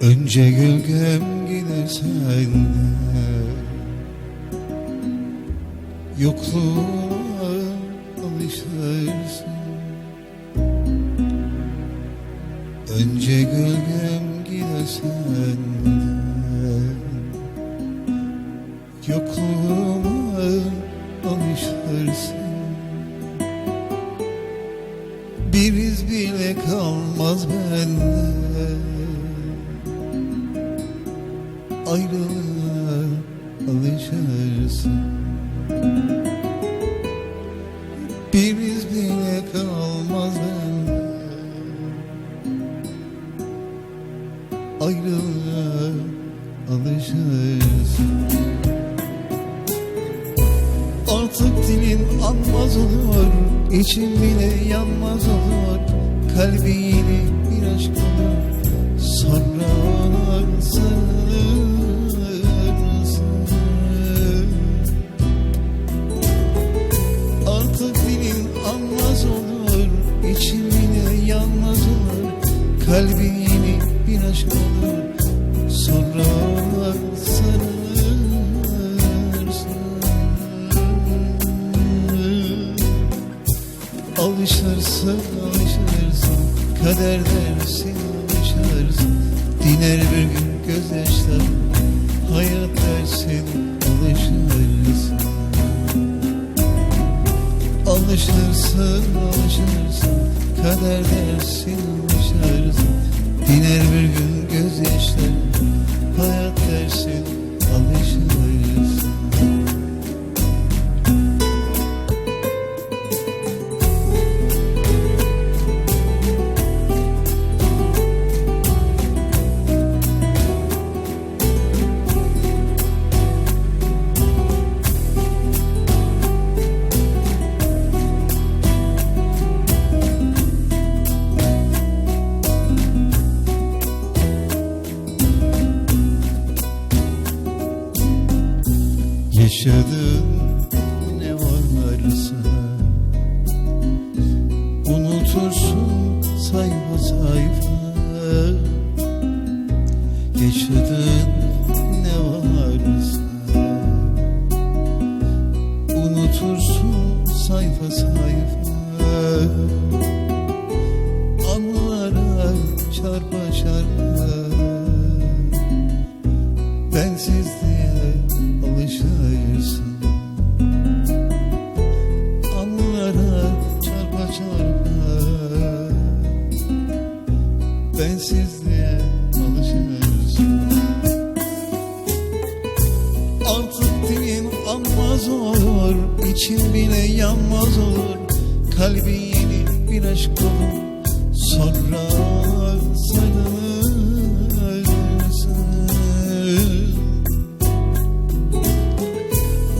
Önce gölgem gider sende Yokluğuma alışarsın Önce gölgem gider sende Yokluğuma alışarsın Bir iz bile kalmaz bende Ayrılığa alışarsın. Bir iz bile kalmaz bende. Ayrılığa alışarsın. Artık dilin anmaz olur için bile yanmaz olur. Kalbi yeni bir aşk olur Sonra Kalbi yeni bir aşk olur Sonra Alışırsın, alışırsın Kader dersin, alışırsın. Diner bir gün gözyaşlar Hayat dersin, alışırsın. Alışırsın, alışırsın Kader dersin, alışırsın Diner bir gün Yaşadığın ne varsa. Unutursun sayfa sayfa. Yaşadığın ne varsa. Unutursun sayfa sayfa. Anılara çarpa çarpa. Bensizliğe Bensizliğe alışarsın Artık dilin anmaz olur için bile yanmaz olur. Kalbi yeni bir aşk olur Sonra sarılırsın.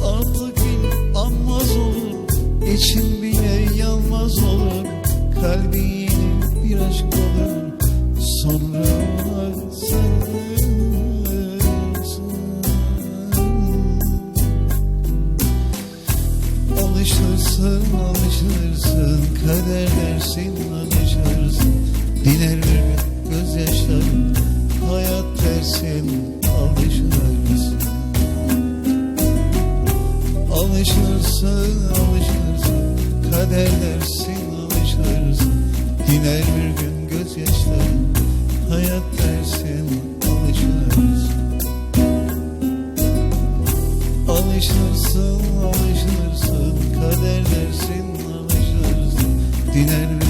Artık bil anmaz olur için bile yanmaz olur. Kalbi yeni bir aşk olur Sonra sarılırsın Alışırsın, alışırsın Kader dersin, alışırsın. Diner bir gün gözyaşları Hayat dersin, alışırsın. Alışırsın, alışırsın Kader dersin, alışırsın. Diner bir gün gözyaşları hayat dersin alışırız Alışırsın alışırsın kader dersin alışırsın. Diner